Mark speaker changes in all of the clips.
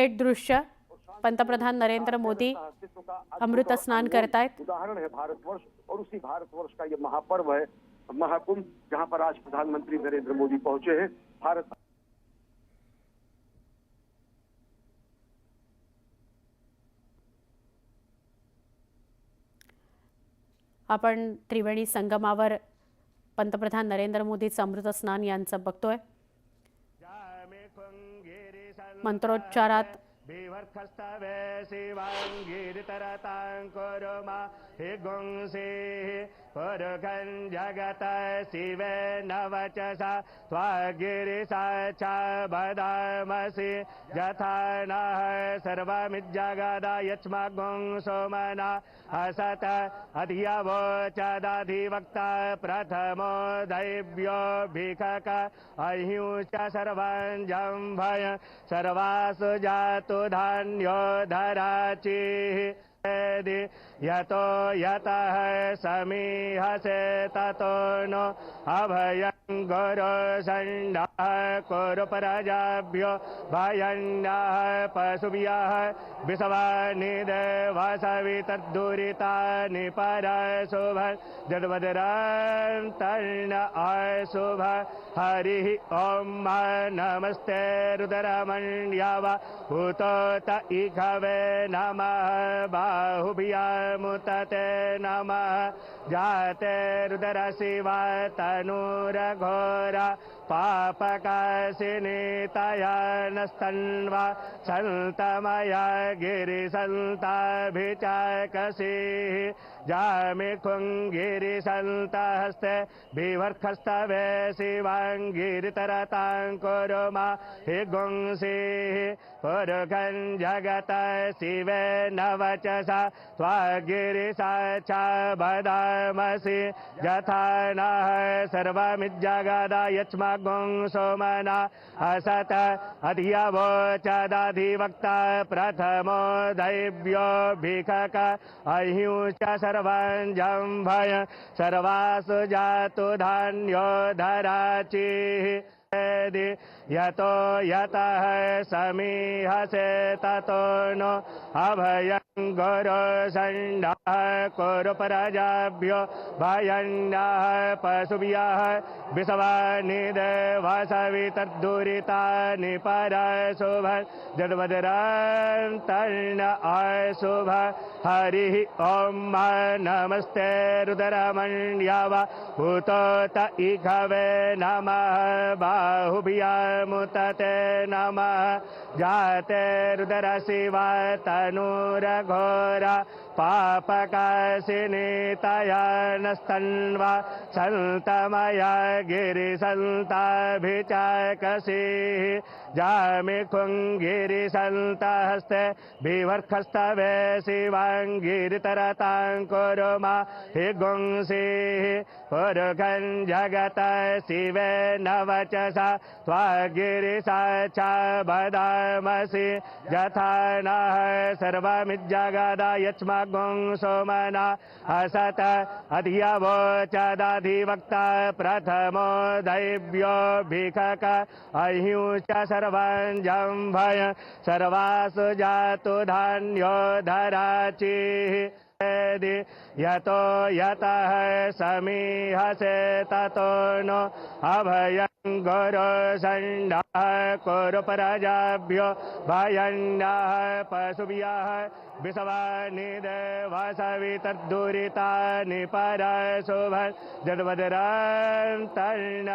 Speaker 1: थेट दृश्य. पंतप्रधान नरेंद्र मोदी अमृत स्नान करतायत.
Speaker 2: उदाहरण है भारतवर्ष और उसी भारतवर्ष का ये महापर्व है. महाकुंभ जहां पर आज प्रधानमंत्री नरेंद्र मोदी पहुंचे हैं. भारत
Speaker 1: आपण त्रिवेणी संगमावर पंतप्रधान नरेंद्र मोदीचं अमृत स्नान यांचं बघतोय. मंत्रोच्चारात.
Speaker 3: बिभर्खस्तवे हे हि गुंसे जगत शिवे नवचसा त्वागिरिसा च बदामसि। यथा नः सर्वमिज्जगदा यच्मगुंसो सोमना असत अधियवोचदधिवक्ता प्रथमो दैव्यो भिखक। अहिंश्च सर्वं सर्वासु जातु धान्यो धराचिः। यतो यतः समीहसे ततो नो अभयं गुरु सण्डः कुरु प्रजाभ्यो भयन्नः पशुभ्यः विषवानि देवसवितद्दुरितानि परशुभ जद्वदरं तर्ण अशुभ हरिः ॐ नमस्ते रुदरमण्यव हुतोत इघवे नमः बाहुभ्यामुतते नमः जाते रुदरशिवा तनूरघोरा पापकाशिनी तया नस्तन्वा सन्तमया गिरिसन्ताभिचाकसीः। जामि खुङ्गिरिसन्तहस्ते बिभर्खस्तवे शिवाङ्गिरितरताङ्कुरुमा हि गुंसिः। जगत शिवे नवचसा वचसा त्वागिरिसा च वदामसि यथा नः सर्वमिज्जगदा यच्मगुंसो सोमना। असत अधियवोचदधिवक्ता प्रथमो दैव्यो भिखक। अहिंश्च सर्वं जम्भय सर्वासु जातु धान्यो धराचिः। यतो यतः समीहसे ततो नो अभयं गुरु सण्डः कुरु प्रजाभ्यो भयन्नः पशुभ्यः विषवानि देवसवितद्दुरितानि परशुभ जद्वदरं अशुभ। हरिः ॐ नमस्ते रुदरमण्यव हुतोत इघवे नमः। बाहुभ्यामुतते नमः। जातेरुदरसि वा तनुरघोरा पापकाशिनीतय सन्तमया गिरिशन्ताभिचाकसिः जामि कुङ्गिरिसन्तहस्ते भिभर्खस्तवे शिवाङ्गिरितरतां कुरु मा हिगुंसिः जगत शिवे न वचसा त्वागिरिसा च वदामसि यथा नः सर्वमिज्जगदा यच्मगुंसो मना असत अधियवोचदधिवक्ता प्रथमो दैव्यो भिखक अहिंश्च सर्वं जम्भय सर्वासु जातु धान्यो धराचिः यतो यतः समीहसे ततो न अभयं गुरु सण्डः कुरु प्रजाभ्यो भयन्नः पशुभ्यः विषवानि देवसवितद्दुरितानि परशुभ जद्वदरं तर्ण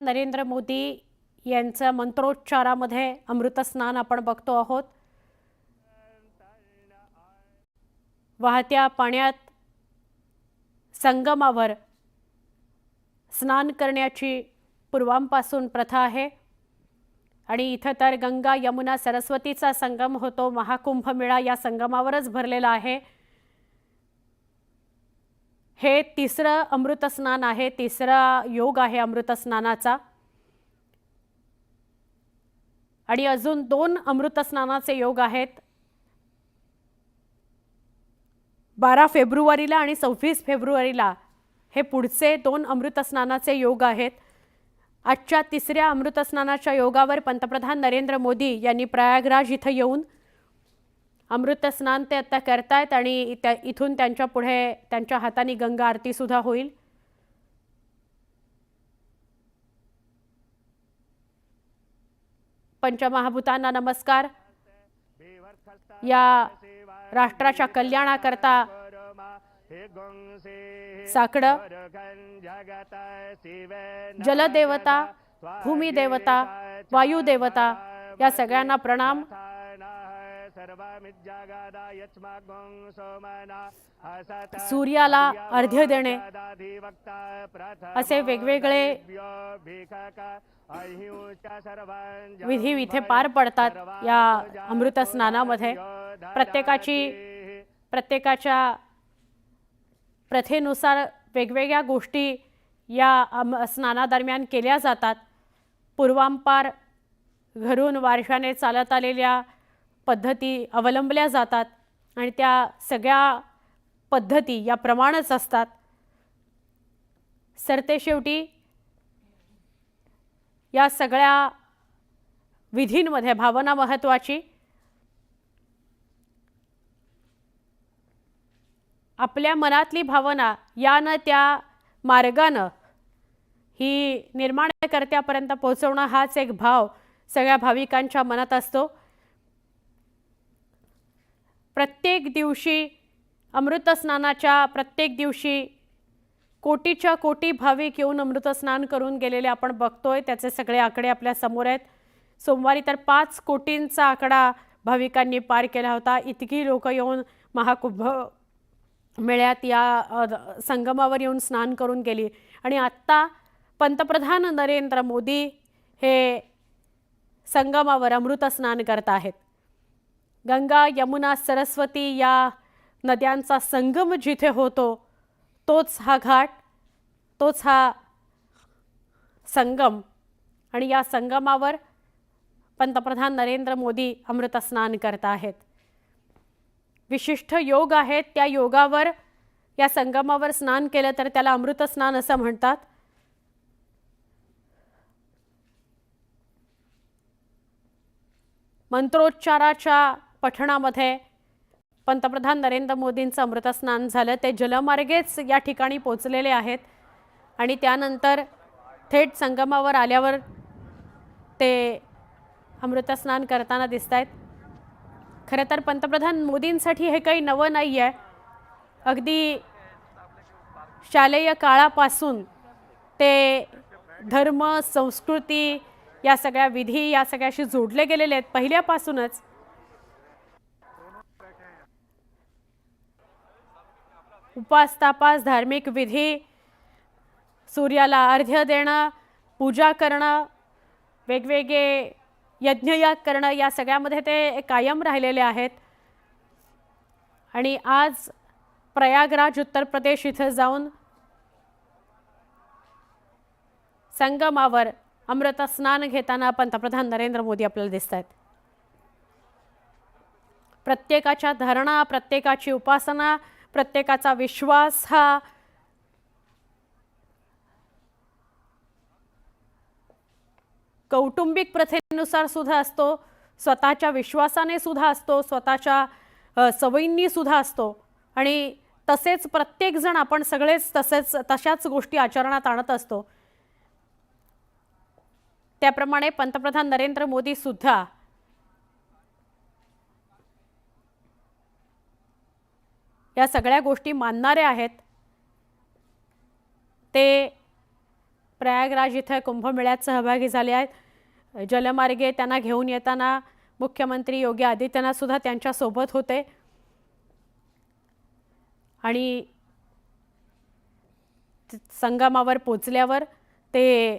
Speaker 1: नरेंद्र मोदी यांचं मंत्रोच्चारामध्ये अमृतस्नान आपण बघतो आहोत. वाहत्या पाण्यात संगमावर स्नान करण्याची पूर्वांपासून प्रथा आहे. आणि इथं तर गंगा यमुना सरस्वतीचा संगम होतो. महाकुंभमेळा या संगमावरच भरलेला आहे. हे तिसरं अमृतस्नान आहे. तिसरा योग आहे अमृतस्नानाचा. आणि अजून दोन अमृतस्नानाचे योग आहेत. बारा फेब्रुवारीला आणि सव्वीस फेब्रुवारीला हे पुढचे दोन अमृतस्नानाचे योग आहेत. आजच्या तिसऱ्या अमृतस्नानाच्या योगावर पंतप्रधान नरेंद्र मोदी यांनी प्रयागराज इथं येऊन अमृतस्नान ते आत्ता करतायत आणि त्या इथून त्यांच्या पुढे त्यांच्या हाताने गंगा आरतीसुद्धा होईल. पंचमहाभूतांना नमस्कार. या राष्ट्राच्या कल्याणाकरता साकड जलदेवता भूमिदेवता वायुदेवता या सगळ्यांना प्रणाम. सूर्याला अर्ध्य देणे. असे वेगवेगळे विधी इथे पार पडतात या अमृत स्नानामध्ये. प्रत्येकाची प्रत्येकाच्या प्रथेनुसार वेगवेगळ्या गोष्टी या अम स्नानादरम्यान केल्या जातात. पूर्वांपार घरून वारशाने चालत आलेल्या पद्धती अवलंबल्या जातात आणि त्या सगळ्या पद्धती या प्रमाणच असतात. सरतेशेवटी या सगळ्या विधींमध्ये भावना महत्त्वाची आपल्या मनातली भावना यानं त्या मार्गानं ही निर्माणकर्त्यापर्यंत पोहोचवणं हाच एक भाव सगळ्या भाविकांच्या मनात असतो. प्रत्येक दिवशी अमृतस्नानाच्या प्रत्येक दिवशी कोटीच्या कोटी भाविक येऊन अमृतस्नान करून गेलेले आपण बघतोय. त्याचे सगळे आकडे आपल्यासमोर आहेत. सोमवारी तर पाच कोटींचा आकडा भाविकांनी पार केला होता. इतकी लोक येऊन महाकुंभ मेळ्यात या संगमावर येऊन स्नान करून गेली. आणि आत्ता पंतप्रधान नरेंद्र मोदी हे संगमावर अमृत स्नान करत आहेत. गंगा यमुना सरस्वती या नद्यांचा संगम जिथे होतो तोच हा घाट तोच हा संगम. आणि या संगमावर पंतप्रधान नरेंद्र मोदी अमृत स्नान करत आहेत. विशिष्ट योग आहेत. त्या योगावर या संगमावर स्नान केलं तर त्याला अमृत स्नान असं म्हणतात. मंत्रोच्चाराच्या पठणामध्ये पंतप्रधान नरेंद्र मोदींचं अमृतस्नान झालं. ते जलमार्गेच या ठिकाणी पोचलेले आहेत. आणि त्यानंतर थेट संगमावर आल्यावर ते अमृतस्नान करताना दिसत आहेत खरं तर पंतप्रधान मोदींसाठी हे काही नवं नाही आहे अगदी शालेय काळापासून ते धर्म संस्कृती या सगळ्या विधी या सगळ्याशी जोडले गेलेले आहेत पहिल्यापासूनच. उपास तापास धार्मिक विधी सूर्याला अर्घ्य देणं पूजा करणं वेगवेगळे यज्ञयाग करणं या सगळ्यामध्ये ते कायम राहिलेले आहेत. आणि आज प्रयागराज उत्तर प्रदेश इथं जाऊन संगमावर अमृत स्नान घेताना पंतप्रधान नरेंद्र मोदी आपल्याला दिसत आहेत प्रत्येकाच्या धारणा प्रत्येकाची उपासना प्रत्येकाचा विश्वास हा कौटुंबिक प्रथेनुसार सुद्धा असतो स्वतःच्या विश्वासाने सुद्धा असतो स्वतःच्या सवयींनी सुद्धा असतो. आणि तसेच प्रत्येकजण आपण सगळेच तसेच तशाच गोष्टी आचरणात आणत असतो. त्याप्रमाणे पंतप्रधान नरेंद्र मोदी सुद्धा या सगळ्या गोष्टी मानणारे आहेत. ते प्रयागराज इथं कुंभमेळ्यात सहभागी झाले आहेत. जलमार्गे त्यांना घेऊन येताना मुख्यमंत्री योगी आदित्यनाथसुद्धा त्यांच्यासोबत होते. आणि संगमावर पोचल्यावर ते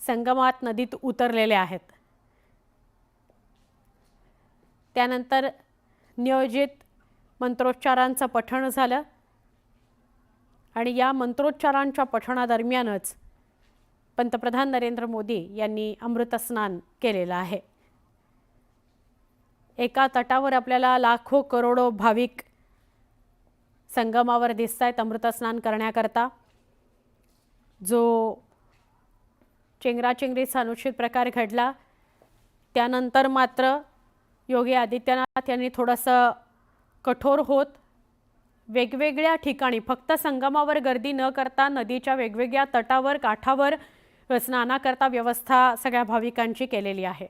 Speaker 1: संगमात नदीत उतरलेले आहेत. त्यानंतर नियोजित मंत्रोच्चारांचं पठण झालं. आणि या मंत्रोच्चारांच्या पठणादरम्यानच पंतप्रधान नरेंद्र मोदी यांनी अमृतस्नान केलेलं आहे. एका तटावर आपल्याला लाखो करोडो भाविक संगमावर दिसत आहेत अमृतस्नान करण्याकरता. जो चेंगराचेंगरीचा अनुचित प्रकार घडला त्यानंतर मात्र योगी आदित्यनाथ यांनी थोडंसं कठोर होत वेगवेगळ्या ठिकाणी फक्त संगमावर गर्दी न करता नदीच्या वेगवेगळ्या तटावर काठावर स्नानाकरता व्यवस्था सगळ्या भाविकांची केलेली आहे.